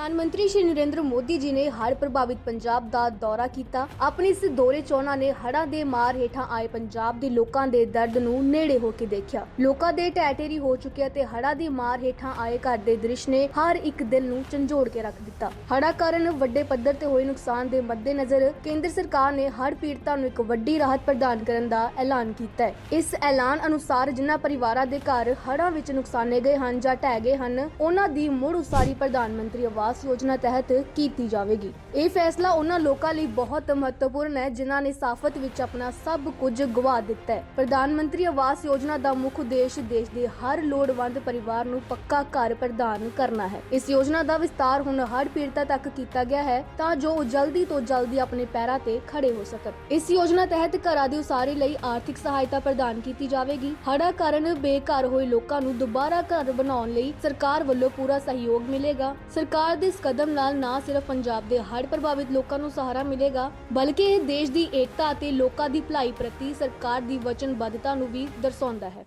ਪ੍ਰਧਾਨ ਮੰਤਰੀ ਸ਼੍ਰੀ ਨਰਿੰਦਰ ਮੋਦੀ ਜੀ ਨੇ ਹੜ੍ਹ ਪ੍ਰਭਾਵਿਤ ਪੰਜਾਬ ਦਾ ਦੌਰਾ ਕੀਤਾ। ਆਪਣੇ ਇਸ ਦੌਰੇ 'ਚ ਉਹਨਾਂ ਨੇ ਹੜ੍ਹਾਂ ਦੇ ਮਾਰ ਹੇਠਾਂ ਆਏ ਪੰਜਾਬ ਦੇ ਲੋਕਾਂ ਦੇ ਦਰਦ ਨੂੰ ਨੇੜੇ ਹੋ ਕੇ ਦੇਖਿਆ। ਲੋਕਾਂ ਦੇ ਟੈਟੇਰੀ ਹੋ ਚੁੱਕਿਆ ਤੇ ਹੜ੍ਹਾਂ ਦੀ ਮਾਰ ਹੇਠਾਂ ਆਏ ਘਰ ਦੇ ਦ੍ਰਿਸ਼ ਨੇ ਹਰ ਇੱਕ ਦਿਲ ਨੂੰ ਝੰਜੋੜ ਕੇ ਰੱਖ ਦਿੱਤਾ। ਹੜ੍ਹਾਂ ਕਾਰਨ ਵੱਡੇ ਪੱਧਰ ਤੇ ਹੋਏ ਨੁਕਸਾਨ ਦੇ ਮੱਦੇਨਜ਼ਰ ਕੇਂਦਰ ਸਰਕਾਰ ਨੇ ਹੜ੍ਹ ਪੀੜਤਾਂ ਨੂੰ ਇੱਕ ਵੱਡੀ ਰਾਹਤ ਪ੍ਰਦਾਨ ਕਰਨ ਦਾ ਐਲਾਨ ਕੀਤਾ ਹੈ। ਇਸ ਐਲਾਨ ਅਨੁਸਾਰ ਜਿਨ੍ਹਾਂ ਪਰਿਵਾਰਾਂ ਦੇ ਘਰ ਹੜ੍ਹਾਂ ਵਿੱਚ ਨੁਕਸਾਨੇ ਗਏ ਹਨ ਜਾਂ ਢਹਿ ਗਏ ਹਨ, ਉਹਨਾਂ ਦੀ ਮੁੜ ਉਸਾਰੀ ਪ੍ਰਧਾਨ ਮੰਤਰੀ ਆਵਾਸ ਯੋਜਨਾ ਤਹਿਤ ਕੀਤੀ ਜਾਵੇਗੀ। ਇਹ ਫੈਸਲਾ ਉਹਨਾਂ ਲੋਕਾਂ ਲਈ ਬਹੁਤ ਮਹੱਤਵਪੂਰਨ ਹੈ, ਜਿਨ੍ਹਾਂ ਨੇ ਸਾਫਤ ਵਿੱਚ ਆਪਣਾ ਸਭ ਕੁਝ ਗਵਾ ਦਿੱਤਾ ਹੈ। ਪ੍ਰਧਾਨ ਮੰਤਰੀ ਆਵਾਸ ਯੋਜਨਾ ਦਾ ਮੁੱਖ ਉਦੇਸ਼ ਦੇਸ਼ ਦੇ ਹਰ ਲੋੜਵੰਦ ਪਰਿਵਾਰ ਨੂੰ ਪੱਕਾ ਘਰ ਪ੍ਰਦਾਨ ਕਰਨਾ ਹੈ। ਇਸ ਯੋਜਨਾ ਦਾ ਵਿਸਤਾਰ ਹੁਣ ਹੜ੍ਹ ਪੀੜਤਾਂ ਤੱਕ ਕੀਤਾ ਗਿਆ ਹੈ, ਤਾਂ ਜੋ ਉਹ ਜਲਦੀ ਤੋਂ ਜਲਦੀ ਆਪਣੇ ਪੈਰਾਂ ਤੇ ਖੜੇ ਹੋ ਸਕਣ। ਇਸ ਯੋਜਨਾ ਤਹਿਤ ਘਰਾਂ ਦੀ ਉਸਾਰੀ ਲਈ ਆਰਥਿਕ ਸਹਾਇਤਾ ਪ੍ਰਦਾਨ ਕੀਤੀ ਜਾਵੇਗੀ। ਹੜ੍ਹਾਂ ਕਾਰਨ ਬੇਘਰ ਹੋਏ ਲੋਕਾਂ ਨੂੰ ਦੁਬਾਰਾ ਘਰ ਬਣਾਉਣ ਲਈ ਸਰਕਾਰ ਵੱਲੋਂ ਪੂਰਾ ਸਹਿਯੋਗ ਮਿਲੇਗਾ। ਸਰਕਾਰ ਸਰਕਾਰ ਦੇ ਇਸ ਕਦਮ ਨਾਲ ਨਾ ਸਿਰਫ ਪੰਜਾਬ ਦੇ ਹੜ੍ਹ ਪ੍ਰਭਾਵਿਤ ਲੋਕਾਂ ਨੂੰ ਸਹਾਰਾ ਮਿਲੇਗਾ, ਬਲਕਿ ਇਹ ਦੇਸ਼ ਦੀ ਏਕਤਾ ਅਤੇ ਲੋਕਾਂ ਦੀ ਭਲਾਈ ਪ੍ਰਤੀ ਸਰਕਾਰ ਦੀ ਵਚਨਬੱਧਤਾ ਨੂੰ ਵੀ ਦਰਸਾਉਂਦਾ ਹੈ।